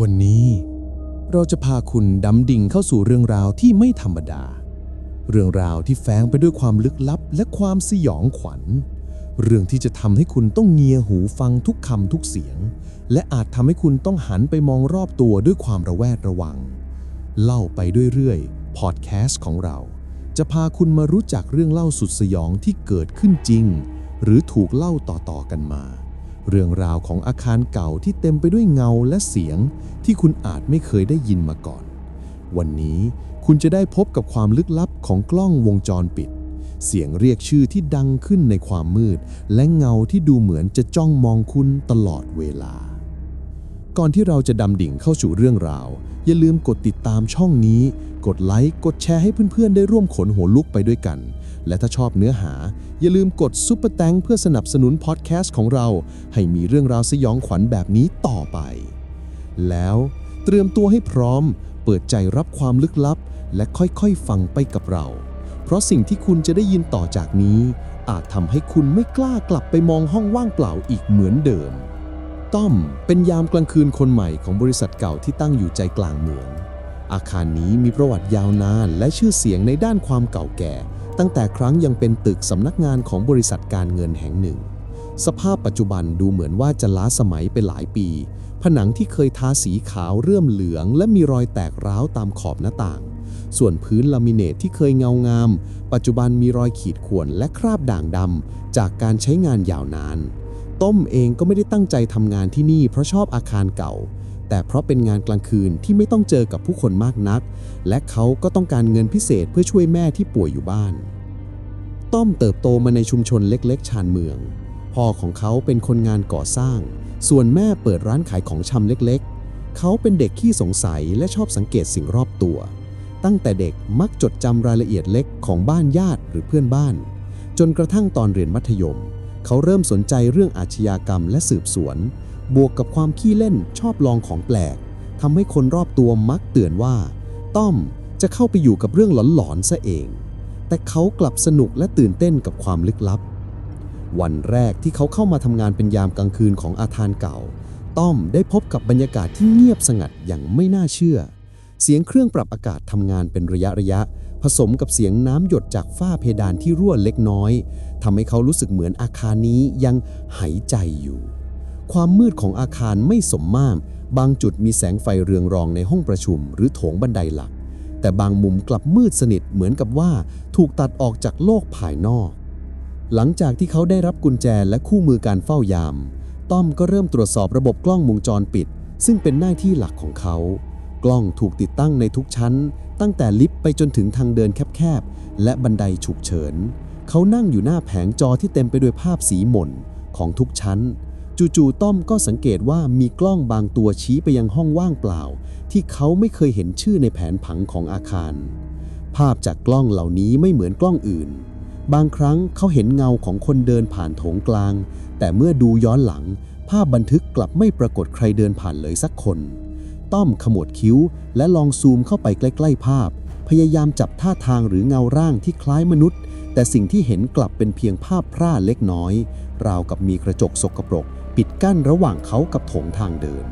วันนี้เราจะพาคุณดำดิ่งเข้าสู่เรื่องราวที่ไม่ธรรมดา เรื่องราวที่แฝงไปด้วยความลึกลับและความสยองขวัญ เรื่องที่จะทำให้คุณต้องเงียหูฟังทุกคำทุกเสียง และอาจทำให้คุณต้องหันไปมองรอบตัวด้วยความระแวดระวัง เล่าไปเรื่อยๆพอดแคสต์ของเรา จะพาคุณมารู้จักเรื่องเล่าสุดสยองที่เกิดขึ้นจริง หรือถูกเล่าต่อๆกันมา เรื่องราวของอาคารเก่าที่เต็มไปด้วยเงาและเสียง ที่คุณอาจไม่เคยได้ยินมาก่อน วันนี้คุณจะได้พบกับความลึกลับของกล้องวงจรปิด เสียงเรียกชื่อที่ดังขึ้นในความมืด และเงาที่ดูเหมือนจะจ้องมองคุณตลอดเวลา ก่อนที่เราจะดำดิ่งเข้าสู่เรื่องราว อย่าลืมกดติดตามช่องนี้ กดไลค์กดแชร์ให้เพื่อนๆ ได้ร่วมขนหัวลุกไปด้วยกัน และถ้าชอบเนื้อหา อย่าลืมกดซุปเปอร์แตงเพื่อสนับสนุนพอดแคสต์ของเรา ให้มีเรื่องราวสยองขวัญแบบนี้ต่อไป แล้วเตรียมตัวให้พร้อม เปิดใจรับความลึกลับ และค่อยๆฟังไปกับเรา เพราะสิ่งที่คุณจะได้ยินต่อจากนี้ อาจทำให้คุณไม่กล้ากลับไปมองห้องว่างเปล่าอีกเหมือนเดิม ต้อมเป็นยามกลางคืนคนใหม่ของบริษัทเก่าที่ตั้งอยู่ใจกลางเมืองอาคารนี้มีประวัติยาวนานและชื่อเสียงในด้านความเก่าแก่ ตั้งแต่ครั้งยังเป็นตึกสำนักงานของบริษัทการเงินแห่งหนึ่ง สภาพปัจจุบันดูเหมือนว่าจะล้าสมัยไปหลายปี ผนังที่เคยทาสีขาวเรื่มเหลือง และมีรอยแตกร้าวตามขอบหน้าต่าง ส่วนพื้นลามิเนตที่เคยเงางาม ปัจจุบันมีรอยขีดข่วนและคราบด่างดำจากการใช้งานยาวนาน ต้มเองก็ไม่ได้ตั้งใจทำงานที่นี่เพราะชอบอาคารเก่า แต่เพราะเป็นงานกลางคืนที่ไม่ต้องเจอกับผู้คนมากนัก และเขาก็ต้องการเงินพิเศษเพื่อช่วยแม่ที่ป่วยอยู่บ้าน ต้อมเติบโตมาในชุมชนเล็กๆ ชานเมือง พ่อของเขาเป็นคนงานก่อสร้าง ส่วนแม่เปิดร้านขายของชำเล็กๆ เขาเป็นเด็กขี้สงสัยและชอบสังเกตสิ่งรอบตัว ตั้งแต่เด็กมักจดจำรายละเอียดเล็กของบ้านญาติหรือเพื่อนบ้าน จนกระทั่งตอนเรียนมัธยม เขาเริ่มสนใจเรื่องอาชญากรรมและสืบสวน บวกกับความขี้เล่นชอบลองของแปลกทำให้คนรอบตัวมักเตือนว่า ต้อมจะเข้าไปอยู่กับเรื่องหลอนๆซะเอง แต่เขากลับสนุกและตื่นเต้นกับความลึกลับ วันแรกที่เขาเข้ามาทำงานเป็นยามกลางคืนของอาคารเก่า ต้อมได้พบกับบรรยากาศที่เงียบสงัดอย่างไม่น่าเชื่อ เสียงเครื่องปรับอากาศทำงานเป็นระยะระยะ ผสมกับเสียงน้ำหยดจากฝ้าเพดานที่รั่วเล็กน้อยทำให้เขารู้สึกเหมือนอาคารนี้ยังหายใจอยู่ ความมืดของอาคารไม่สมมาตรบางจุดมีแสงไฟเรืองรองในห้องประชุม หรือโถงบันไดหลัก แต่บางมุมกลับมืดสนิทเหมือนกับว่าถูกตัดออกจากโลกภายนอก หลังจากที่เขาได้รับกุญแจและคู่มือการเฝ้ายาม ต้อมก็เริ่มตรวจสอบระบบกล้องวงจรปิด ซึ่งเป็นหน้าที่หลักของเขา กล้องถูกติดตั้งในทุกชั้น ตั้งแต่ลิฟต์ไปจนถึงทางเดินแคบๆ และบันไดฉุกเฉิน เขานั่งอยู่หน้าแผงจอที่เต็มไปด้วยภาพสีหม่นของทุกชั้น จู่ๆต้อมก็สังเกตว่ามีกล้องบางตัวชี้ไปยังห้องว่างเปล่า ที่เขาไม่เคยเห็นชื่อในแผนผังของอาคาร ภาพจากกล้องเหล่านี้ไม่เหมือนกล้องอื่น บางครั้งเขาเห็นเงาของคนเดินผ่านโถงกลาง แต่เมื่อดูย้อนหลัง ภาพบันทึกกลับไม่ปรากฏใครเดินผ่านเลยสักคน ต้อมขมวดคิ้ว และลองซูมเข้าไปใกล้ ๆ ภาพ พยายามจับท่าทางหรือเงาร่างที่คล้ายมนุษย์ แต่สิ่งที่เห็นกลับเป็นเพียงภาพพร่าเล็กน้อย ราวกับมีกระจกสกปรก ปิดกั้นระหว่างเขากับโถงทางเดิน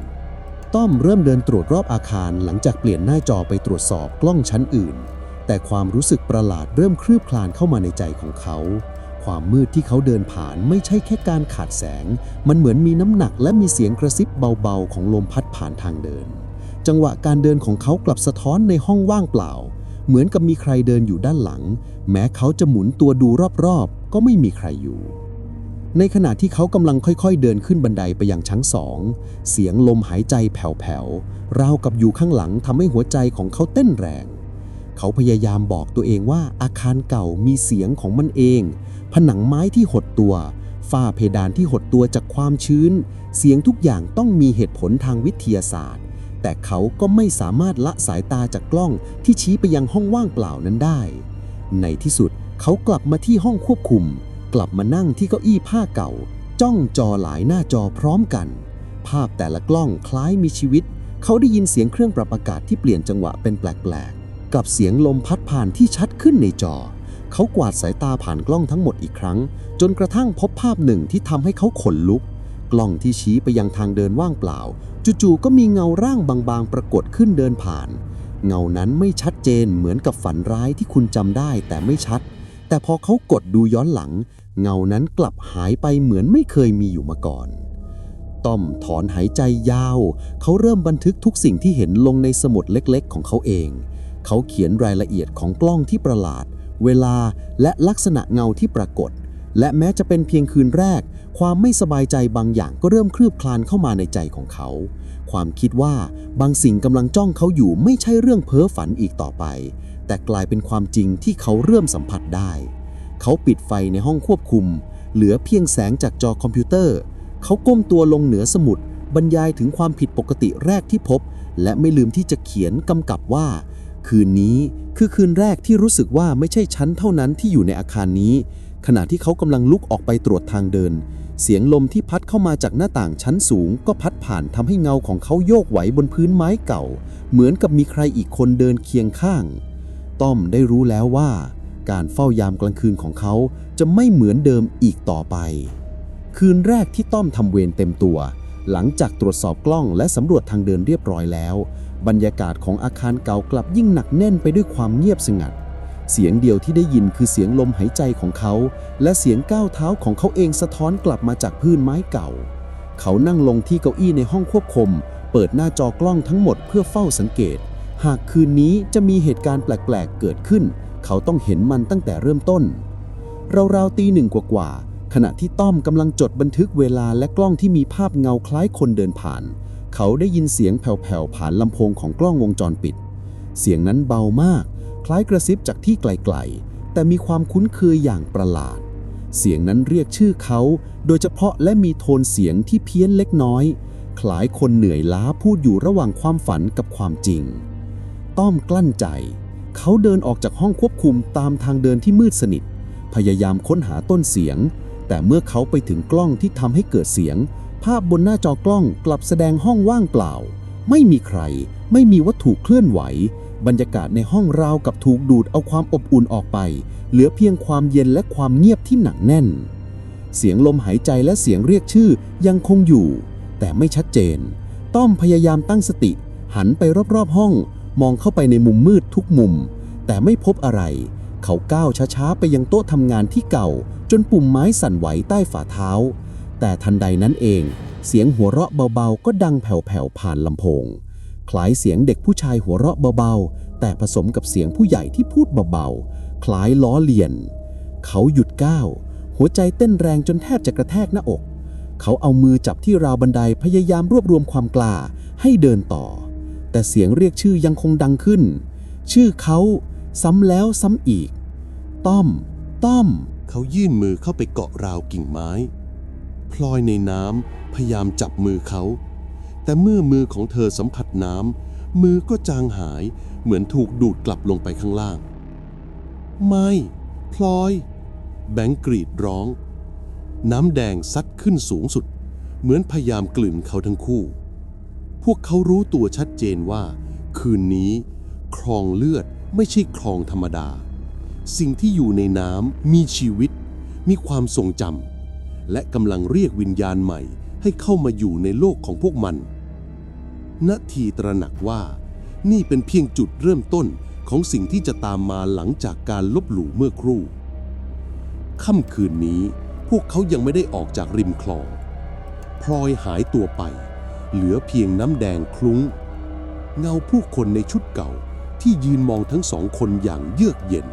ต้อมเริ่มเดินตรวจรอบอาคารหลังจากเปลี่ยนหน้าจอไปตรวจสอบกล้องชั้นอื่น แต่ความรู้สึกประหลาดเริ่มคลืบคลานเข้ามาในใจของเขา ความมืดที่เขาเดินผ่านไม่ใช่แค่การขาดแสง มันเหมือนมีน้ำหนักและมีเสียงกระซิบเบาๆ ของลมพัดผ่านทางเดิน จังหวะการเดินของเขากลับสะท้อนในห้องว่างเปล่า เหมือนกับมีใครเดินอยู่ด้านหลัง แม้เขาจะหมุนตัวดูรอบๆ ก็ไม่มีใครอยู่ ในขณะที่เขากำลังค่อยๆ เดินขึ้นบันไดไปยังชั้นสอง เสียงลมหายใจแผ่วๆราวกับอยู่ข้างหลังทำให้หัวใจของเขาเต้นแรง เขาพยายามบอกตัวเองว่าอาคารเก่ามีเสียงของมันเอง ผนังไม้ที่หดตัว ฝ้าเพดานที่หดตัวจากความชื้น เสียงทุกอย่างต้องมีเหตุผลทางวิทยาศาสตร์ แต่เขาก็ไม่สามารถละสายตาจากกล้องที่ชี้ไปยังห้องว่างเปล่านั้นได้ ในที่สุดเขากลับมาที่ห้องควบคุม กลับมานั่งที่เก้าอี้ผ้าเก่า จ้องจอหลายหน้าจอพร้อมกัน ภาพแต่ละกล้องคล้ายมีชีวิต เขาได้ยินเสียงเครื่องปรับอากาศที่เปลี่ยนจังหวะเป็นแปลกๆ กับเสียงลมพัดผ่านที่ชัดขึ้นในจอ เขากวาดสายตาผ่านกล้องทั้งหมดอีกครั้ง จนกระทั่งพบภาพหนึ่งที่ทำให้เขาขนลุก กล้องที่ชี้ไปยังทางเดินว่างเปล่า จู่ๆก็มีเงาร่างบางๆ ปรากฏขึ้นเดินผ่าน เงานั้นไม่ชัดเจนเหมือนกับฝันร้ายที่คุณจำได้แต่ไม่ชัดแต่พอเขากดดูย้อนหลัง เงานั้นกลับหายไปเหมือนไม่เคยมีอยู่มาก่อน ต้อมถอนหายใจยาว เขาเริ่มบันทึกทุกสิ่งที่เห็นลงในสมุดเล็กๆ ของเขาเอง เขาเขียนรายละเอียดของกล้องที่ประหลาด เวลาและลักษณะเงาที่ปรากฏ และแม้จะเป็นเพียงคืนแรก ความไม่สบายใจบางอย่างก็เริ่มคลืบคลานเข้ามาในใจของเขา ความคิดว่าบางสิ่งกำลังจ้องเขาอยู่ไม่ใช่เรื่องเพ้อฝันอีกต่อไป แต่กลายเป็นความจริงที่เขาเริ่มสัมผัสได้ เขาปิดไฟในห้องควบคุม เหลือเพียงแสงจากจอคอมพิวเตอร์ เขาก้มตัวลงเหนือสมุด บรรยายถึงความผิดปกติแรกที่พบ และไม่ลืมที่จะเขียนกำกับว่า คืนนี้คือคืนแรกที่รู้สึกว่าไม่ใช่ฉันเท่านั้นที่อยู่ในอาคารนี้ ขณะที่เขากำลังลุกออกไปตรวจทางเดิน เสียงลมที่พัดเข้ามาจากหน้าต่างชั้นสูง ก็พัดผ่านทำให้เงาของเขาโยกไหวบนพื้นไม้เก่า เหมือนกับมีใครอีกคนเดินเคียงข้าง ต้อมได้รู้แล้วว่า การเฝ้ายามกลางคืนของเขาจะไม่เหมือนเดิมอีกต่อไป คืนแรกที่ต้อมทำเวรเต็มตัว หลังจากตรวจสอบกล้องและสำรวจทางเดินเรียบร้อยแล้ว บรรยากาศของอาคารเก่ากลับยิ่งหนักแน่นไปด้วยความเงียบสงัด เสียงเดียวที่ได้ยินคือเสียงลมหายใจของเขา และเสียงก้าวเท้าของเขาเองสะท้อนกลับมาจากพื้นไม้เก่า เขานั่งลงที่เก้าอี้ในห้องควบคุมเปิดหน้าจอกล้องทั้งหมดเพื่อเฝ้าสังเกต หากคืนนี้จะมีเหตุการณ์แปลก ๆ เกิดขึ้น เขาต้องเห็นมันตั้งแต่เริ่มต้น ราวๆตีหนึ่งกว่าๆขณะที่ต้อมกำลังจดบันทึกเวลาและกล้องที่มีภาพเงาคล้ายคนเดินผ่าน เขาได้ยินเสียงแผ่วๆผ่านลำโพงของกล้องวงจรปิด เสียงนั้นเบามาก คล้ายกระซิบจากที่ไกลๆ แต่มีความคุ้นเคยอย่างประหลาด เสียงนั้นเรียกชื่อเขา โดยเฉพาะและมีโทนเสียงที่เพี้ยนเล็กน้อย คล้ายคนเหนื่อยล้าพูดอยู่ระหว่างความฝันกับความจริง ต้อมกลั้นใจ เขาเดินออกจากห้องควบคุมตามทางเดินที่มืดสนิท พยายามค้นหาต้นเสียง แต่เมื่อเขาไปถึงกล้องที่ทำให้เกิดเสียง ภาพบนหน้าจอกล้องกลับแสดงห้องว่างเปล่า ไม่มีใคร ไม่มีวัตถุเคลื่อนไหว บรรยากาศในห้องราวกับถูกดูดเอาความอบอุ่นออกไป เหลือเพียงความเย็นและความเงียบที่หนักแน่น เสียงลมหายใจและเสียงเรียกชื่อยังคงอยู่ แต่ไม่ชัดเจน ต้อมพยายามตั้งสติ หันไปรอบๆห้อง มองเข้าไปในมุมมืดทุกมุม แต่ไม่พบอะไร เขาก้าวช้าๆ ไปยังโต๊ะทำงานที่เก่า จนปุ่มไม้สั่นไหวใต้ฝ่าเท้า แต่ทันใดนั้นเอง เสียงหัวเราะเบาๆ ก็ดังแผ่วๆ ผ่านลำโพง คล้ายเสียงเด็กผู้ชายหัวเราะเบาๆ แต่ผสมกับเสียงผู้ใหญ่ที่พูดเบาๆ คล้ายล้อเลียน เขาหยุดก้าว หัวใจเต้นแรงจนแทบจะกระแทกหน้าอก เขาเอามือจับที่ราวบันไดพยายามรวบรวมความกล้าให้เดินต่อ แต่เสียงเรียกชื่อยังคงดังขึ้น ชื่อเขาซ้ำแล้วซ้ำอีก ต้อม ต้อม เขายื่นมือเข้าไปเกาะราวกิ่งไม้ พลอยในน้ำพยายามจับมือเขา แต่เมื่อมือของเธอสัมผัสน้ำมือก็จางหายเหมือนถูกดูดกลับลงไปข้างล่าง ไม่ พลอย แบงก์กรีดร้อง น้ำแดงซัดขึ้นสูงสุด เหมือนพยายามกลืนเขาทั้งคู่ พวกเขารู้ตัวชัดเจนว่า คืนนี้ คลองเลือดไม่ใช่คลองธรรมดา สิ่งที่อยู่ในน้ำมีชีวิต มีความทรงจำและกำลังเรียกวิญญาณใหม่ให้เข้ามาอยู่ในโลกของพวกมันนาทีตระหนักว่า นี่เป็นเพียงจุดเริ่มต้นของสิ่งที่จะตามมาหลังจากการลบหลู่เมื่อครู่ ค่ำคืนนี้พวกเขายังไม่ได้ออกจากริมคลอง พลอยหายตัวไป เหลือเพียงน้ำแดงคลุ้ง เงาผู้คนในชุดเก่าที่ยืนมองทั้งสองคนอย่างเยือกเย็น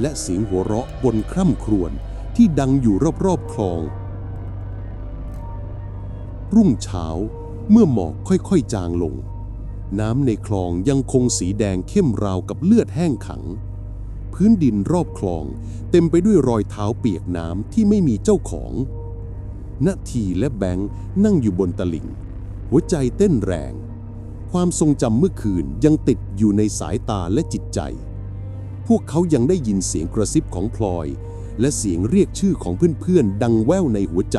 และเสียงหัวเราะบนคร่ำครวญที่ดังอยู่รอบๆคลอง รุ่งเช้าเมื่อหมอกค่อยๆจางลง น้ำในคลองยังคงสีแดงเข้มราวกับเลือดแห้งขัง พื้นดินรอบคลองเต็มไปด้วยรอยเท้าเปียกน้ำที่ไม่มีเจ้าของ นาทีและแบงค์นั่งอยู่บนตลิ่ง หัวใจเต้นแรง ความทรงจำเมื่อคืนยังติดอยู่ในสายตาและจิตใจ พวกเขายังได้ยินเสียงกระซิบของพลอย และเสียงเรียกชื่อของเพื่อนๆ ดังแว่วในหัวใจ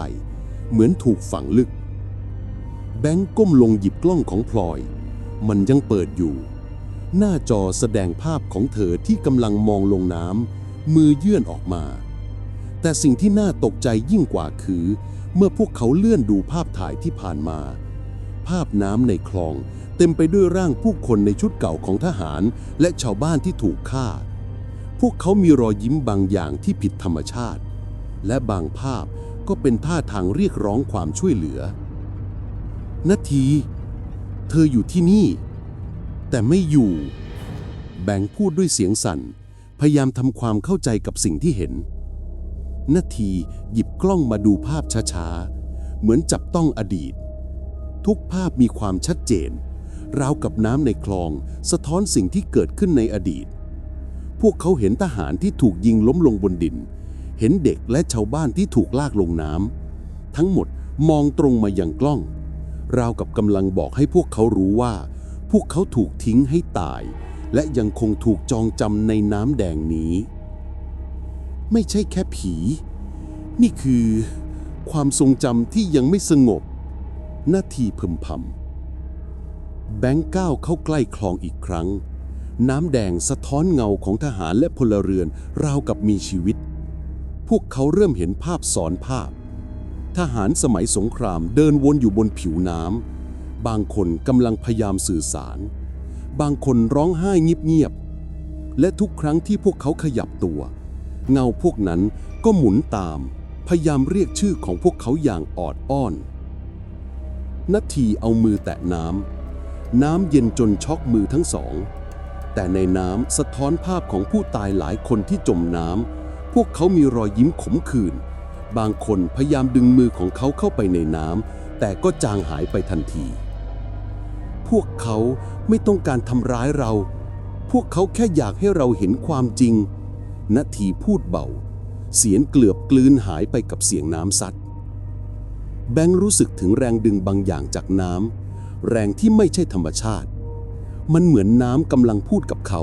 เหมือนถูกฝังลึก แบงก์ก้มลงหยิบกล้องของพลอย มันยังเปิดอยู่ หน้าจอแสดงภาพของเธอที่กำลังมองลงน้ำมือยื่นออกมาแต่สิ่งที่น่าตกใจยิ่งกว่าคือ เมื่อพวกเขาเลื่อนดูภาพถ่ายที่ผ่านมา ภาพน้ำในคลอง เต็มไปด้วยร่างผู้คนในชุดเก่าของทหาร และชาวบ้านที่ถูกฆ่า พวกเขามีรอยยิ้มบางอย่างที่ผิดธรรมชาติ และบางภาพก็เป็นท่าทางเรียกร้องความช่วยเหลือนาที เธออยู่ที่นี่ แต่ไม่อยู่ แบงค์พูดด้วยเสียงสั่น พยายามทำความเข้าใจกับสิ่งที่เห็นนาทีหยิบกล้องมาดูภาพช้าๆ เหมือนจับต้องอดีต ทุกภาพมีความชัดเจน ราวกับน้ำในคลอง สะท้อนสิ่งที่เกิดขึ้นในอดีต พวกเขาเห็นทหารที่ถูกยิงล้มลงบนดิน เห็นเด็กและชาวบ้านที่ถูกลากลงน้ำทั้งหมดมองตรงมาอยังกล้อง ราวกับกำลังบอกให้พวกเขารู้ว่า พวกเขาถูกทิ้งให้ตาย และยังคงถูกจองจำในน้ำแดงนี้ ไม่ใช่แค่ผี นี่คือความทรงจำที่ยังไม่สงบ นาทีพึมพำแบงค์ก้าวเข้าใกล้คลองอีกครั้ง น้ำแดงสะท้อนเงาของทหารและพลเรือนราวกับมีชีวิต พวกเขาเริ่มเห็นภาพซ้อนภาพ ทหารสมัยสงครามเดินวนอยู่บนผิวน้ำบางคนกำลังพยายามสื่อสาร บางคนร้องไห้เงียบๆและทุกครั้งที่พวกเขาขยับตัว เงาพวกนั้นก็หมุนตาม พยายามเรียกชื่อของพวกเขาอย่างออดอ้อน นาทีเอามือแตะน้ำ น้ำเย็นจนช็อกมือทั้งสอง แต่ในน้ำสะท้อนภาพของผู้ตายหลายคนที่จมน้ำ พวกเขามีรอยยิ้มขมขื่น บางคนพยายามดึงมือของเขาเข้าไปในน้ำ แต่ก็จางหายไปทันที พวกเขาไม่ต้องการทำร้ายเรา พวกเขาแค่อยากให้เราเห็นความจริง นาทีพูดเบา เสียงเกลือบกลืนหายไปกับเสียงน้ำซัด แบงค์รู้สึกถึงแรงดึงบางอย่างจากน้ำแรงที่ไม่ใช่ธรรมชาติ มันเหมือนน้ำกำลังพูดกับเขา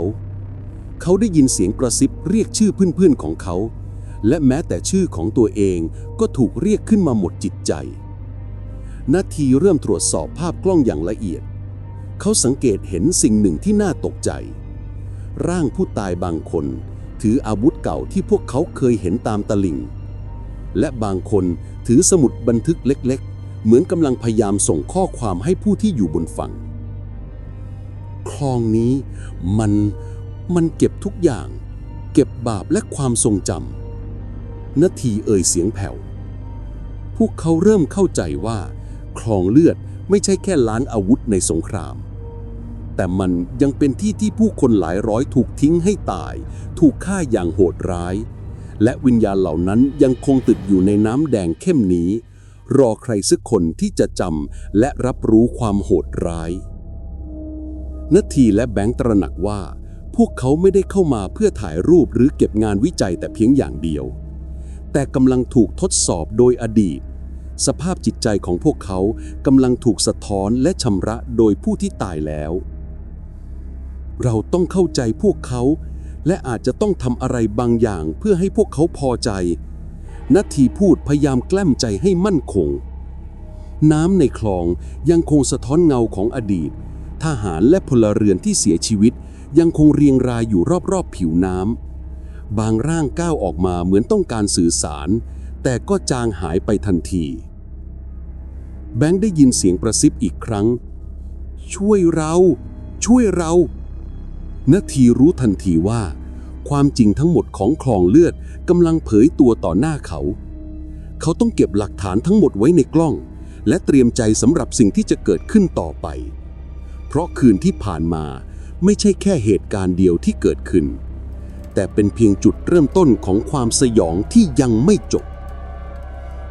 เขาได้ยินเสียงกระซิบเรียกชื่อเพื่อนๆของเขา และแม้แต่ชื่อของตัวเองก็ถูกเรียกขึ้นมาหมดจิตใจ นาทีเริ่มตรวจสอบภาพกล้องอย่างละเอียด เขาสังเกตเห็นสิ่งหนึ่งที่น่าตกใจ ร่างผู้ตายบางคน ถืออาวุธเก่าที่พวกเขาเคยเห็นตามตลิ่งและบางคน ถือสมุดบันทึกเล็ก ๆ เหมือนกำลังพยายามส่งข้อความให้ผู้ที่อยู่บนฝั่ง คลองนี้มันมันเก็บทุกอย่าง เก็บบาปและความทรงจำนาทีเอ่ยเสียงแผ่ว พวกเขาเริ่มเข้าใจว่า คลองเลือดไม่ใช่แค่ล้างอาวุธในสงคราม แต่มันยังเป็นที่ที่ผู้คนหลายร้อยถูกทิ้งให้ตาย ถูกฆ่าอย่างโหดร้าย และวิญญาณเหล่านั้นยังคงติดอยู่ในน้ำแดงเข้มนี้ รอใครสักคนที่จะจำและรับรู้ความโหดร้ายนาทีและแบงค์ตระหนักว่า พวกเขาไม่ได้เข้ามาเพื่อถ่ายรูปหรือเก็บงานวิจัยแต่เพียงอย่างเดียว แต่กำลังถูกทดสอบโดยอดีต สภาพจิตใจของพวกเขากำลังถูกสะท้อนและชำระโดยผู้ที่ตายแล้ว เราต้องเข้าใจพวกเขา และอาจจะต้องทำอะไรบางอย่างเพื่อให้พวกเขาพอใจนาทีพูดพยายามแกล้มใจให้มั่นคง น้ำในคลองยังคงสะท้อนเงาของอดีต ทหารและพลเรือนที่เสียชีวิต ยังคงเรียงรายอยู่รอบๆผิวน้ำ บางร่างก้าวออกมาเหมือนต้องการสื่อสาร แต่ก็จางหายไปทันที แบงค์ได้ยินเสียงกระซิบอีกครั้ง ช่วยเรา ช่วยเรา นาทีรู้ทันทีว่า ความจริงทั้งหมดของคลองเลือดกำลังเผยตัวต่อหน้าเขา เขาต้องเก็บหลักฐานทั้งหมดไว้ในกล้อง และเตรียมใจสำหรับสิ่งที่จะเกิดขึ้นต่อไป เพราะคืนที่ผ่านมาไม่ใช่แค่เหตุการณ์เดียวที่เกิดขึ้น แต่เป็นเพียงจุดเริ่มต้นของความสยองที่ยังไม่จบ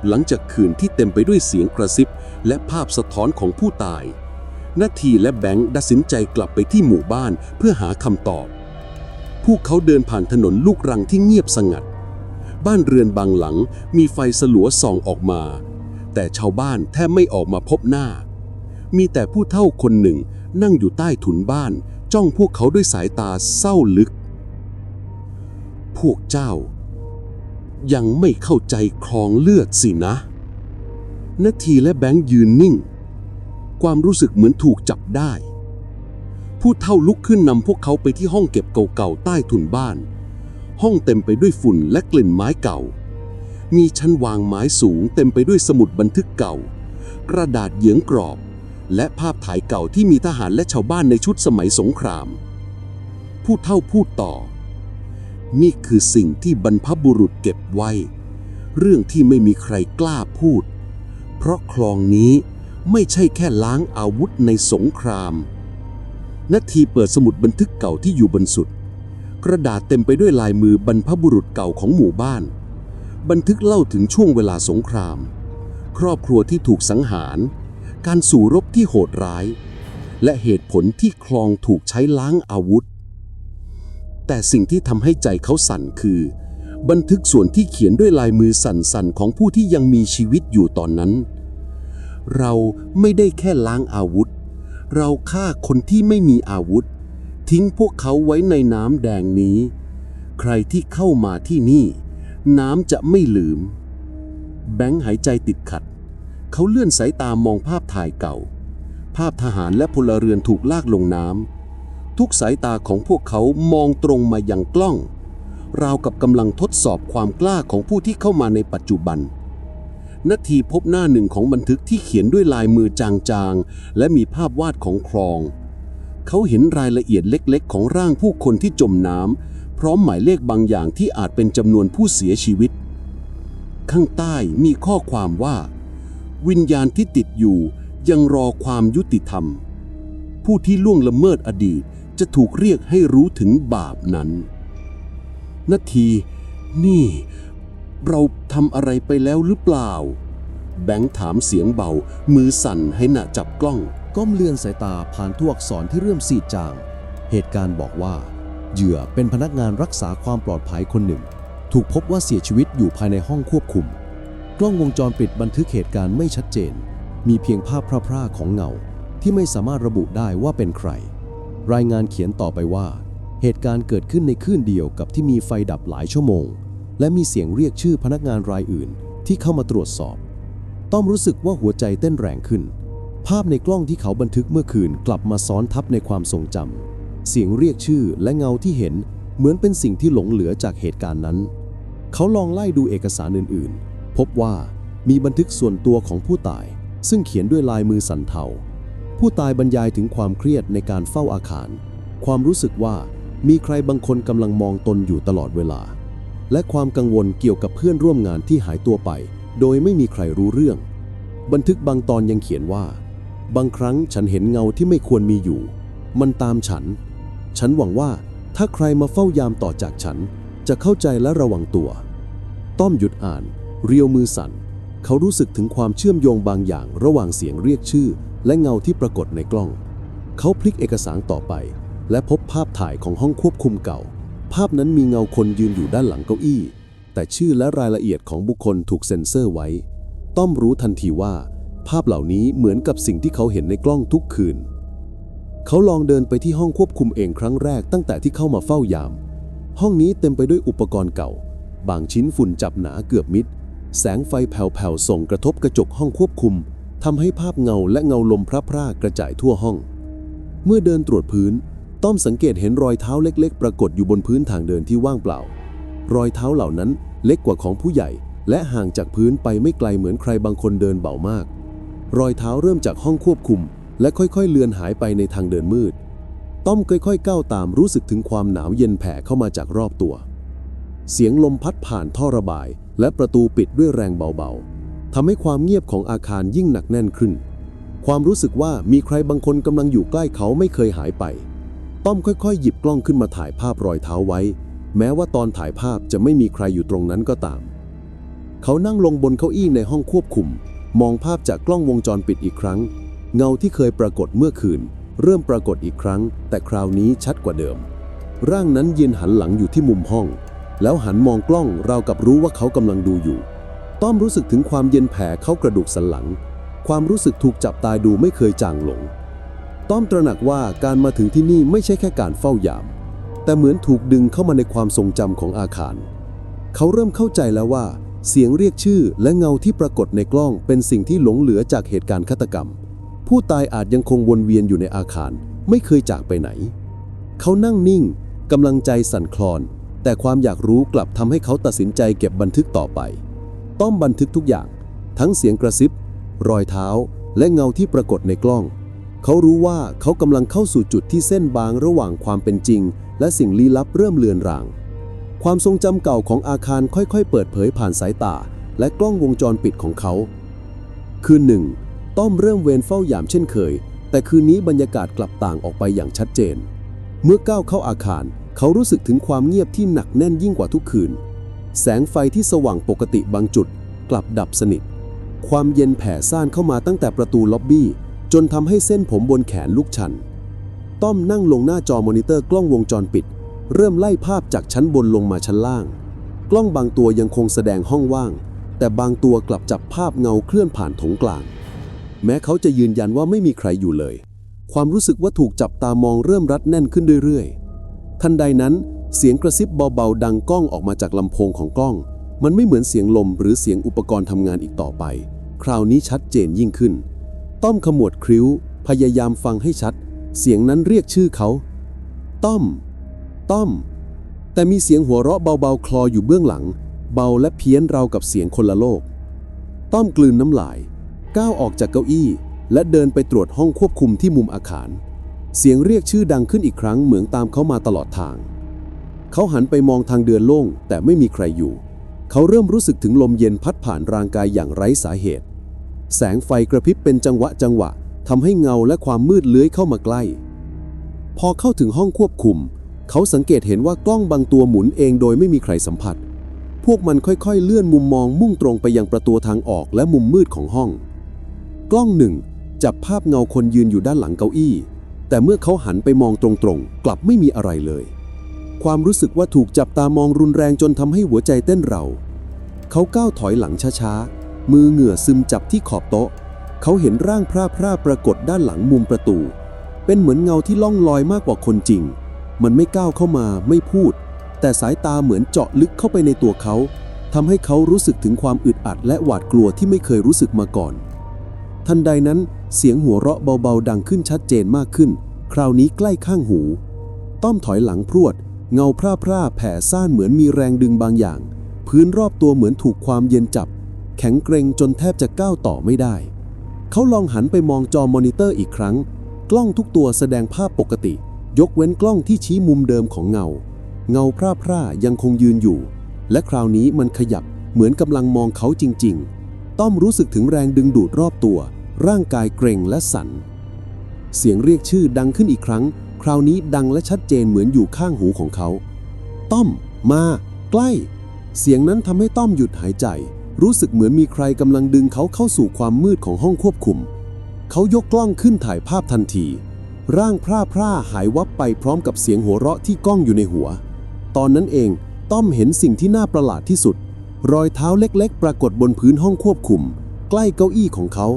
หลังจากคืนที่เต็มไปด้วยเสียงกระซิบ และภาพสะท้อนของผู้ตาย นาทีและแบงค์ตัดสินใจกลับไปที่หมู่บ้านเพื่อหาคำตอบ พวกเขาเดินผ่านถนนลูกรังที่เงียบสงัด บ้านเรือนบางหลังมีไฟสลัวส่องออกมา แต่ชาวบ้านแทบไม่ออกมาพบหน้า มีแต่ผู้เฒ่าคนหนึ่งนั่งอยู่ใต้ถุนบ้าน จ้องพวกเขาด้วยสายตาเศร้าลึก พวกเจ้า ยังไม่เข้าใจคลองเลือดสินะ นาทีและแบงค์ยืนนิ่ง ความรู้สึกเหมือนถูกจับได้ ผู้เฒ่าลุกขึ้นนำพวกเขาไปที่ห้องเก็บเก่าๆใต้ถุนบ้าน ห้องเต็มไปด้วยฝุ่นและกลิ่นไม้เก่า มีชั้นวางไม้สูงเต็มไปด้วยสมุดบันทึกเก่า กระดาษเหยืองกรอบ และภาพถ่ายเก่าที่มีทหารและชาวบ้านในชุดสมัยสงคราม ผู้เท่าพูดต่อ นี่คือสิ่งที่บรรพบุรุษเก็บไว้ เรื่องที่ไม่มีใครกล้าพูด เพราะคลองนี้ ไม่ใช่แค่ล้างอาวุธในสงคราม นาทีเปิดสมุดบันทึกเก่าที่อยู่บนสุด กระดาษเต็มไปด้วยลายมือบรรพบุรุษเก่าของหมู่บ้าน บันทึกเล่าถึงช่วงเวลาสงคราม ครอบครัวที่ถูกสังหาร การสู่รบที่โหดร้าย และเหตุผลที่คลองถูกใช้ล้างอาวุธ แต่สิ่งที่ทำให้ใจเขาสั่นคือ บันทึกส่วนที่เขียนด้วยลายมือสั่นๆของผู้ที่ยังมีชีวิตอยู่ตอนนั้น เราไม่ได้แค่ล้างอาวุธ เราฆ่าคนที่ไม่มีอาวุธ ทิ้งพวกเขาไว้ในน้ำแดงนี้ ใครที่เข้ามาที่นี่ น้ำจะไม่ลืม แบงค์หายใจติดขัด เขาเลื่อนสายตามองภาพถ่ายเก่า ภาพทหารและพลเรือนถูกลากลงน้ำทุกสายตาของพวกเขามองตรงมายังกล้อง ราวกับกำลังทดสอบความกล้าของผู้ที่เข้ามาในปัจจุบัน นาทีพบหน้าหนึ่งของบันทึกที่เขียนด้วยลายมือจางๆ และมีภาพวาดของคลอง เขาเห็นรายละเอียดเล็กๆ ของร่างผู้คนที่จมน้ำพร้อมหมายเลขบางอย่างที่อาจเป็นจำนวนผู้เสียชีวิต ข้างใต้มีข้อความว่า วิญญาณที่ติดอยู่ยังรอความยุติธรรม ผู้ที่ล่วงละเมิดอดีตจะถูกเรียกให้รู้ถึงบาปนั้น นาที นี่ เราทำอะไรไปแล้วหรือเปล่า แบงค์ถามเสียงเบา มือสั่นให้หนะจับกล้อง ก้มเลือนสายตาผ่านทุกอักษรที่เริ่มสีดจาง เหตุการณ์บอกว่า เหยื่อเป็นพนักงานรักษาความปลอดภัยคนหนึ่ง ถูกพบว่าเสียชีวิตอยู่ภายในห้องควบคุม กล้องวงจรปิดบันทึกเหตุการณ์ไม่ชัดเจน มีเพียงภาพพร่าๆของเงา ที่ไม่สามารถระบุได้ว่าเป็นใคร รายงานเขียนต่อไปว่า เหตุการณ์เกิดขึ้นในคืนเดียวกับที่มีไฟดับหลายชั่วโมง และมีเสียงเรียกชื่อพนักงานรายอื่นที่เข้ามาตรวจสอบ ต้อมรู้สึกว่าหัวใจเต้นแรงขึ้น ภาพในกล้องที่เขาบันทึกเมื่อคืนกลับมาซ้อนทับในความทรงจำเสียงเรียกชื่อและเงาที่เห็นเหมือนเป็นสิ่งที่หลงเหลือจากเหตุการณ์นั้น เขาลองไล่ดูเอกสารอื่นๆ พบว่ามีบันทึกส่วนตัวของผู้ตาย ซึ่งเขียนด้วยลายมือสันเทา ผู้ตายบรรยายถึงความเครียดในการเฝ้าอาคาร ความรู้สึกว่ามีใครบางคนกำลังมองตนอยู่ตลอดเวลา และความกังวลเกี่ยวกับเพื่อนร่วมงานที่หายตัวไป โดยไม่มีใครรู้เรื่อง บันทึกบางตอนยังเขียนว่า บางครั้งฉันเห็นเงาที่ไม่ควรมีอยู่ มันตามฉัน ฉันหวังว่าถ้าใครมาเฝ้ายามต่อจากฉัน จะเข้าใจและระวังตัว ต้อมหยุดอ่าน เรียวมือสั่น เขารู้สึกถึงความเชื่อมโยงบางอย่างระหว่างเสียงเรียกชื่อ และเงาที่ปรากฏในกล้อง เขาพลิกเอกสารต่อไป และพบภาพถ่ายของห้องควบคุมเก่า ภาพนั้นมีเงาคนยืนอยู่ด้านหลังเก้าอี้ แต่ชื่อและรายละเอียดของบุคคลถูกเซ็นเซอร์ไว้ ต้อมรู้ทันทีว่า ภาพเหล่านี้เหมือนกับสิ่งที่เขาเห็นในกล้องทุกคืน เขาลองเดินไปที่ห้องควบคุมเองครั้งแรกตั้งแต่ที่เข้ามาเฝ้ายาม ห้องนี้เต็มไปด้วยอุปกรณ์เก่า บางชิ้นฝุ่นจับหนาเกือบมิด แสงไฟแผ่วๆส่งกระทบกระจกห้องควบคุมทำให้ภาพเงาและเงาลมพร่าๆกระจายทั่วห้อง เมื่อเดินตรวจพื้น ต้อมสังเกตเห็นรอยเท้าเล็กๆ ปรากฏอยู่บนพื้นทางเดินที่ว่างเปล่า รอยเท้าเหล่านั้นเล็กกว่าของผู้ใหญ่ และห่างจากพื้นไปไม่ไกลเหมือนใครบางคนเดินเบามาก รอยเท้าเริ่มจากห้องควบคุม และค่อยๆ เลือนหายไปในทางเดินมืด ต้อมค่อยๆ ก้าวตามรู้สึกถึงความหนาวเย็นแผ่เข้ามาจากรอบตัว เสียงลมพัดผ่านท่อระบาย และประตูปิดด้วยแรงเบาๆทำให้ความเงียบของอาคารยิ่งหนักแน่นขึ้น ความรู้สึกว่ามีใครบางคนกำลังอยู่ใกล้เขาไม่เคยหายไป ต้อมค่อยๆ หยิบกล้องขึ้นมาถ่ายภาพรอยเท้าไว้ แม้ว่าตอนถ่ายภาพจะไม่มีใครอยู่ตรงนั้นก็ตาม เขานั่งลงบนเก้าอี้ในห้องควบคุม มองภาพจากกล้องวงจรปิดอีกครั้ง เงาที่เคยปรากฏเมื่อคืน เริ่มปรากฏอีกครั้ง แต่คราวนี้ชัดกว่าเดิม ร่างนั้นยืนหันหลังอยู่ที่มุมห้อง แล้วหันมองกล้องราวกับรู้ว่าเขากำลังดูอยู่ ต้อมรู้สึกถึงความเย็นแผ่เข้ากระดูกสันหลัง ความรู้สึกถูกจับตาดูไม่เคยจางลง ต้อมตระหนักว่าการมาถึงที่นี่ไม่ใช่แค่การเฝ้ายาม แต่เหมือนถูกดึงเข้ามาในความทรงจำของอาคาร เขาเริ่มเข้าใจแล้วว่า เสียงเรียกชื่อและเงาที่ปรากฏในกล้องเป็นสิ่งที่หลงเหลือจากเหตุการณ์ฆาตกรรม ผู้ตายอาจยังคงวนเวียนอยู่ในอาคาร ไม่เคยจากไปไหน เขานั่งนิ่งกำลังใจสั่นคลอน แต่ความอยากรู้กลับทำให้เขาตัดสินใจเก็บบันทึกต่อไป ต้อมบันทึกทุกอย่าง ทั้งเสียงกระซิบ รอยเท้า และเงาที่ปรากฏในกล้อง เขารู้ว่าเขากำลังเข้าสู่จุดที่เส้นบางระหว่างความเป็นจริง และสิ่งลี้ลับเริ่มเลือนราง ความทรงจำเก่าของอาคารค่อยๆ เปิดเผยผ่านสายตา และกล้องวงจรปิดของเขา คืนหนึ่ง ต้อมเริ่มเวรเฝ้ายามเช่นเคย แต่คืนนี้บรรยากาศกลับต่างออกไปอย่างชัดเจน เมื่อก้าวเข้าอาคาร เขารู้สึกถึงความเงียบที่หนักแน่นยิ่งกว่าทุกคืน แสงไฟที่สว่างปกติบางจุด กลับดับสนิท ความเย็นแผ่ซ่านเข้ามาตั้งแต่ประตูล็อบบี้ จนทำให้เส้นผมบนแขนลุกชัน ต้อมนั่งลงหน้าจอมอนิเตอร์กล้องวงจรปิด เริ่มไล่ภาพจากชั้นบนลงมาชั้นล่าง กล้องบางตัวยังคงแสดงห้องว่าง แต่บางตัวกลับจับภาพเงาเคลื่อนผ่านถงกลาง แม้เขาจะยืนยันว่าไม่มีใครอยู่เลย ความรู้สึกว่าถูกจับตามองเริ่มรัดแน่นขึ้นเรื่อยๆ ทันใดนั้นเสียงกระซิบเบาๆ ดังก้องออกมาจากลำโพงของกล้อง มันไม่เหมือนเสียงลมหรือเสียงอุปกรณ์ทำงานอีกต่อไป คราวนี้ชัดเจนยิ่งขึ้น ต้อมขมวดคริ้ว พยายามฟังให้ชัด เสียงนั้นเรียกชื่อเขา ต้อม ต้อม แต่มีเสียงหัวเราะเบาๆ คลออยู่เบื้องหลัง เบาและเพี้ยนราวกับเสียงคนละโลก ต้อมกลืนน้ำลาย ก้าวออกจากเก้าอี้ และเดินไปตรวจห้องควบคุมที่มุมอาคาร เสียงเรียกชื่อดังขึ้นอีกครั้งเหมือนตามเขามาตลอดทาง เขาหันไปมองทางเดินโล่ง แต่ไม่มีใครอยู่ เขาเริ่มรู้สึกถึงลมเย็นพัดผ่านร่างกายอย่างไร้สาเหตุ แสงไฟกระพริบเป็นจังหวะจังหวะทำให้เงาและความมืดเลื้อยเข้ามาใกล้ พอเข้าถึงห้องควบคุม เขาสังเกตเห็นว่ากล้องบางตัวหมุนเองโดยไม่มีใครสัมผัส พวกมันค่อยๆ เลื่อนมุมมองมุ่งตรงไปยังประตูทางออกและมุมมืดของห้อง กล้องหนึ่งจับภาพเงาคนยืนอยู่ด้านหลังเก้าอี้ แต่เมื่อเขาหันไปมองตรงๆ กลับไม่มีอะไรเลย ความรู้สึกว่าถูกจับตามองรุนแรงจนทำให้หัวใจเต้นเร็วเขาก้าวถอยหลังช้าๆ มือเหงื่อซึมจับที่ขอบโต๊ะ เขาเห็นร่างพร่าพร่าปรากฏด้านหลังมุมประตู เป็นเหมือนเงาที่ล่องลอยมากกว่าคนจริง มันไม่ก้าวเข้ามาไม่พูด แต่สายตาเหมือนเจาะลึกเข้าไปในตัวเขาทำให้เขารู้สึกถึงความอึดอัดและหวาดกลัวที่ไม่เคยรู้สึกมาก่อน ทันใดนั้นเสียงหัวเราะเบาๆ ดังขึ้นชัดเจนมากขึ้น คราวนี้ใกล้ข้างหู ต้อมถอยหลังพรวด เงาพร่าพร่าแผ่ซ่านเหมือนมีแรงดึงบางอย่าง พื้นรอบตัวเหมือนถูกความเย็นจับ แข็งเกรงจนแทบจะก้าวต่อไม่ได้ เขาลองหันไปมองจอมอนิเตอร์อีกครั้ง กล้องทุกตัวแสดงภาพปกติ ยกเว้นกล้องที่ชี้มุมเดิมของเงา เงาพร่าพร่ายังคงยืนอยู่ และคราวนี้มันขยับเหมือนกำลังมองเขาจริง ๆ ต้อมรู้สึกถึงแรงดึงดูดรอบตัว ร่างกายเกร็งและสั่น เสียงเรียกชื่อดังขึ้นอีกครั้ง คราวนี้ดังและชัดเจนเหมือนอยู่ข้างหูของเขา ต้อม มา ใกล้ เสียงนั้นทำให้ต้อมหยุดหายใจ รู้สึกเหมือนมีใครกำลังดึงเขาเข้าสู่ความมืดของห้องควบคุม เขายกกล้องขึ้นถ่ายภาพทันที ร่างพร่าพร่าหายวับไปพร้อมกับเสียงหัวเราะที่ก้องอยู่ในหัว ตอนนั้นเองต้อมเห็นสิ่งที่น่าประหลาดที่สุด รอยเท้าเล็กๆ ปรากฏบนพื้นห้องควบคุม ใกล้เก้าอี้ของเขา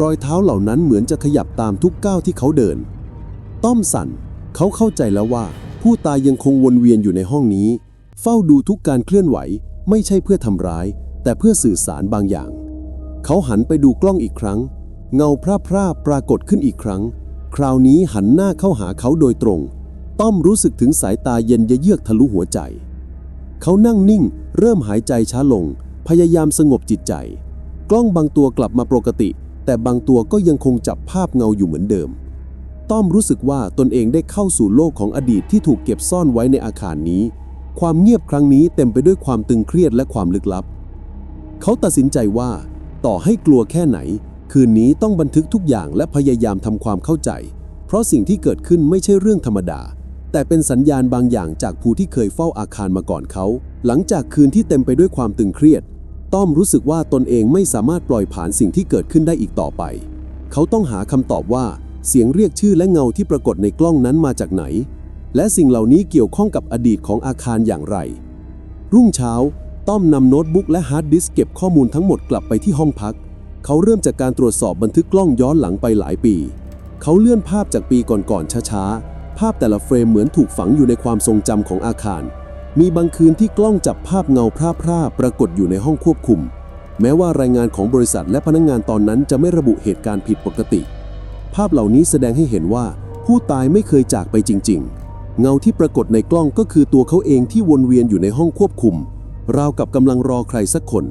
รอยเท้าเหล่านั้นเหมือนจะขยับตามทุกก้าวที่เขาเดิน ต้อมสั่น เขาเข้าใจแล้วว่า ผู้ตายยังคงวนเวียนอยู่ในห้องนี้ เฝ้าดูทุกการเคลื่อนไหว ไม่ใช่เพื่อทำร้าย แต่เพื่อสื่อสารบางอย่าง เขาหันไปดูกล้องอีกครั้ง เงาพร่าพร่าปรากฏขึ้นอีกครั้ง คราวนี้หันหน้าเข้าหาเขาโดยตรง ต้อมรู้สึกถึงสายตาเย็นเยือกทะลุหัวใจ เขานั่งนิ่ง เริ่มหายใจช้าลง พยายามสงบจิตใจ กล้องบางตัวกลับมาปกติ แต่บางตัวก็ยังคงจับภาพเงาอยู่เหมือนเดิม ต้อมรู้สึกว่าตนเองได้เข้าสู่โลกของอดีตที่ถูกเก็บซ่อนไว้ในอาคารนี้ ความเงียบครั้งนี้เต็มไปด้วยความตึงเครียดและความลึกลับ เขาตัดสินใจว่า ต่อให้กลัวแค่ไหน คืนนี้ต้องบันทึกทุกอย่างและพยายามทำความเข้าใจ เพราะสิ่งที่เกิดขึ้นไม่ใช่เรื่องธรรมดา แต่เป็นสัญญาณบางอย่างจากผู้ที่เคยเฝ้าอาคารมาก่อนเขา หลังจากคืนที่เต็มไปด้วยความตึงเครียด ต้อมรู้สึกว่าตนเองไม่สามารถปล่อยผ่านสิ่งที่เกิดขึ้นได้อีกต่อไป เขาต้องหาคำตอบว่า เสียงเรียกชื่อและเงาที่ปรากฏในกล้องนั้นมาจากไหน และสิ่งเหล่านี้เกี่ยวข้องกับอดีตของอาคารอย่างไร รุ่งเช้า ต้อมนำโน้ตบุ๊กและฮาร์ดดิสก์เก็บข้อมูลทั้งหมดกลับไปที่ห้องพัก เขาเริ่มจากการตรวจสอบบันทึกกล้องย้อนหลังไปหลายปี เขาเลื่อนภาพจากปีก่อนๆช้าๆ ภาพแต่ละเฟรมเหมือนถูกฝังอยู่ในความทรงจำของอาคาร มีบางคืนที่กล้องจับภาพเงาพร่าๆปรากฏอยู่ในห้องควบคุม แม้ว่ารายงานของบริษัทและพนักงงานตอนนั้นจะไม่ระบุเหตุการณ์ผิดปกติ ภาพเหล่านี้แสดงให้เห็นว่า ผู้ตายไม่เคยจากไปจริง ๆ เงาที่ปรากฏในกล้องก็คือตัวเขาเองที่วนเวียนอยู่ในห้องควบคุม ราวกับกำลังรอใครสักคน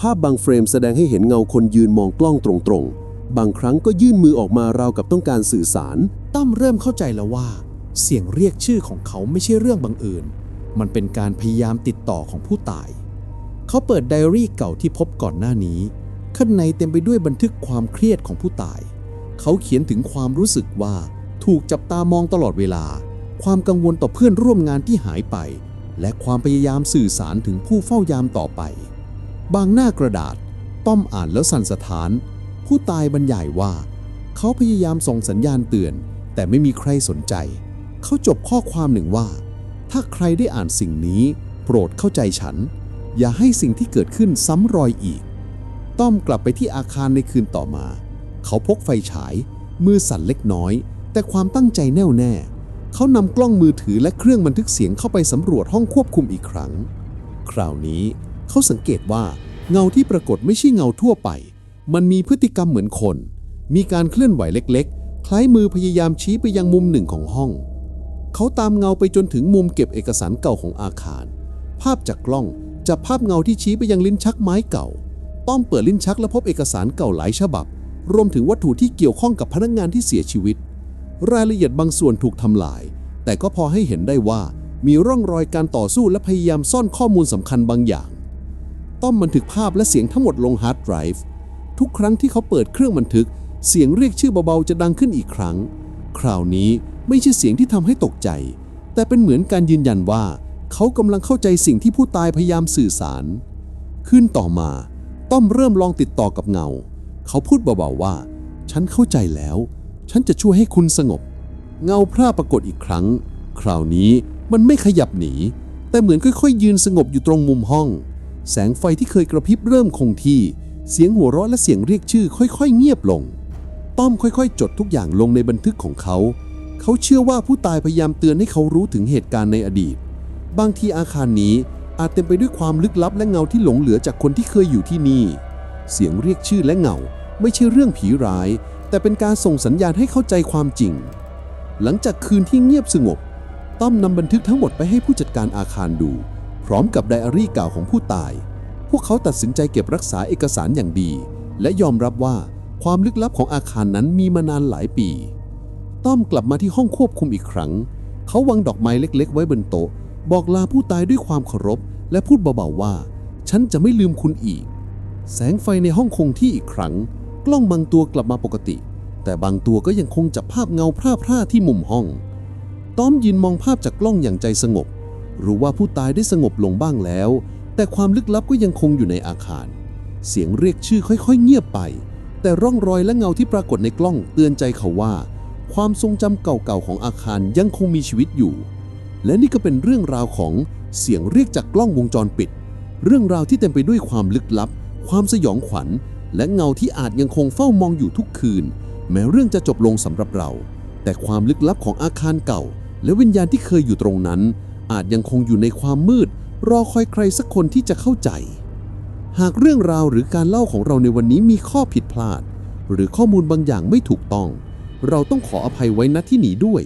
ภาพบางเฟรมแสดงให้เห็นเงาคนยืนมองกล้องตรงๆ บางครั้งก็ยื่นมือออกมาราวกับต้องการสื่อสาร ตั้มเริ่มเข้าใจแล้วว่า เสียงเรียกชื่อของเขาไม่ใช่เรื่องบังเอิญ มันเป็นการพยายามติดต่อของผู้ตาย เขาเปิดไดอารี่เก่าที่พบก่อนหน้านี้ ข้างในเต็มไปด้วยบันทึกความเครียดของผู้ตาย เขาเขียนถึงความรู้สึกว่า ถูกจับตามองตลอดเวลา ความกังวลต่อเพื่อนร่วมงานที่หายไป และความพยายามสื่อสารถึงผู้เฝ้ายามต่อไป บางหน้ากระดาษ ต้อมอ่านแล้วสั่นสะท้าน ผู้ตายบรรยายว่า เขาพยายามส่งสัญญาณเตือน แต่ไม่มีใครสนใจ เขาจบข้อความหนึ่งว่า ถ้าใครได้อ่านสิ่งนี้ โปรดเข้าใจฉัน อย่าให้สิ่งที่เกิดขึ้นซ้ำรอยอีก ต้อมกลับไปที่อาคารในคืนต่อมา เขาพกไฟฉาย มือสั่นเล็กน้อย แต่ความตั้งใจแน่วแน่ เขานำกล้องมือถือและเครื่องบันทึกเสียงเข้าไปสำรวจห้องควบคุมอีกครั้ง คราวนี้เขาสังเกตว่าเงาที่ปรากฏไม่ใช่เงาทั่วไป มันมีพฤติกรรมเหมือนคน มีการเคลื่อนไหวเล็กๆ คล้ายมือพยายามชี้ไปยังมุมหนึ่งของห้อง เขาตามเงาไปจนถึงมุมเก็บเอกสารเก่าของอาคาร ภาพจากกล้องจับภาพเงาที่ชี้ไปยังลิ้นชักไม้เก่า ต้อมเปิดลิ้นชักและพบเอกสารเก่าหลายฉบับ รวมถึงวัตถุที่เกี่ยวข้องกับพนักงานที่เสียชีวิต รายละเอียดบางส่วนถูกทำลาย แต่ก็พอให้เห็นได้ว่ามีร่องรอยการต่อสู้และพยายามซ่อนข้อมูลสำคัญบางอย่าง ต้อมบันทึกภาพและเสียงทั้งหมดลงฮาร์ดไดรฟ์ทุกครั้งที่เขาเปิดเครื่องบันทึก เสียงเรียกชื่อเบาๆจะดังขึ้นอีกครั้ง คราวนี้ไม่ใช่เสียงที่ทำให้ตกใจ แต่เป็นเหมือนการยืนยันว่า เขากำลังเข้าใจสิ่งที่ผู้ตายพยายามสื่อสาร ขึ้นต่อมา ต้อมเริ่มลองติดต่อกับเงา เขาพูดเบาๆว่า ฉันเข้าใจแล้ว ฉันจะช่วยให้คุณสงบ เงาพร่าปรากฏอีกครั้ง คราวนี้มันไม่ขยับหนี แต่เหมือนค่อยๆ ยืนสงบอยู่ตรงมุมห้อง แสงไฟที่เคยกระพริบเริ่มคงที่ เสียงหัวเราะและเสียงเรียกชื่อค่อยๆ เงียบลง ต้อมค่อยๆ จดทุกอย่างลงในบันทึกของเขา เขาเชื่อว่าผู้ตายพยายามเตือนให้เขารู้ถึงเหตุการณ์ในอดีต บางทีอาคารนี้อาจเต็มไปด้วยความลึกลับและเงาที่หลงเหลือจากคนที่เคยอยู่ที่นี่ เสียงเรียกชื่อและเงาไม่ใช่เรื่องผีร้าย แต่เป็นการส่งสัญญาณให้เข้าใจความจริง หลังจากคืนที่เงียบสงบ ต้อมนำบันทึกทั้งหมดไปให้ผู้จัดการอาคารดู พร้อมกับไดอารี่เก่าของผู้ตาย พวกเขาตัดสินใจเก็บรักษาเอกสารอย่างดี และยอมรับว่าความลึกลับของอาคารนั้นมีมานานหลายปี ต้อมกลับมาที่ห้องควบคุมอีกครั้ง เขาวางดอกไม้เล็ก ๆ ไว้บนโต๊ะ บอกลาผู้ตายด้วยความเคารพ และพูดเบาๆว่า ฉันจะไม่ลืมคุณอีก แสงไฟในห้องคงที่อีกครั้ง กล้องบางตัวกลับมาปกติ แต่บางตัวก็ยังคงจับภาพเงาพร่าๆที่มุมห้อง ต้อมยืนมองภาพจากกล้องอย่างใจสงบ รู้ว่าผู้ตายได้สงบลงบ้างแล้ว แต่ความลึกลับก็ยังคงอยู่ในอาคาร เสียงเรียกชื่อค่อยๆ เงียบไป แต่ร่องรอยและเงาที่ปรากฏในกล้องเตือนใจเขาว่า ความทรงจำเก่าๆของอาคารยังคงมีชีวิตอยู่ และนี่ก็เป็นเรื่องราวของเสียงเรียกจากกล้องวงจรปิด เรื่องราวที่เต็มไปด้วยความลึกลับ ความสยองขวัญ และเงาที่อาจยังคงเฝ้ามองอยู่ทุกคืน แม้เรื่องจะจบลงสำหรับเรา แต่ความลึกลับของอาคารเก่า และวิญญาณที่เคยอยู่ตรงนั้น อาจยังคงอยู่ในความมืด รอคอยใครสักคนที่จะเข้าใจ หากเรื่องราวหรือการเล่าของเราในวันนี้มีข้อผิดพลาด หรือข้อมูลบางอย่างไม่ถูกต้อง เราต้องขออภัยไว้ณที่นี้ด้วย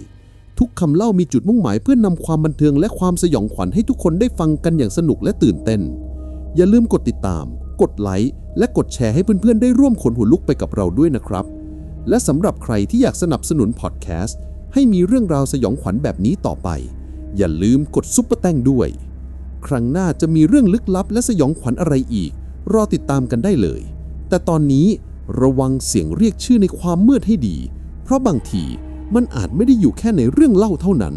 ทุกคำเล่ามีจุดมุ่งหมายเพื่อนนำความบันเทิงและความสยองขวัญให้ทุกคนได้ฟังกันอย่างสนุกและตื่นเต้น อย่าลืมกดติดตาม กดไลค์และกดแชร์ให้เพื่อนๆ ได้ร่วมขนหัวลุกไปกับเราด้วยนะครับ และสำหรับใครที่อยากสนับสนุนพอดแคสต์ให้มีเรื่องราวสยองขวัญแบบนี้ต่อไป อย่าลืมกดซุปเปอร์แตงด้วย ครั้งหน้าจะมีเรื่องลึกลับและสยองขวัญอะไรอีก รอติดตามกันได้เลย แต่ตอนนี้ระวังเสียงเรียกชื่อในความมืดให้ดี เพราะบางทีมันอาจไม่ได้อยู่แค่ในเรื่องเล่าเท่านั้น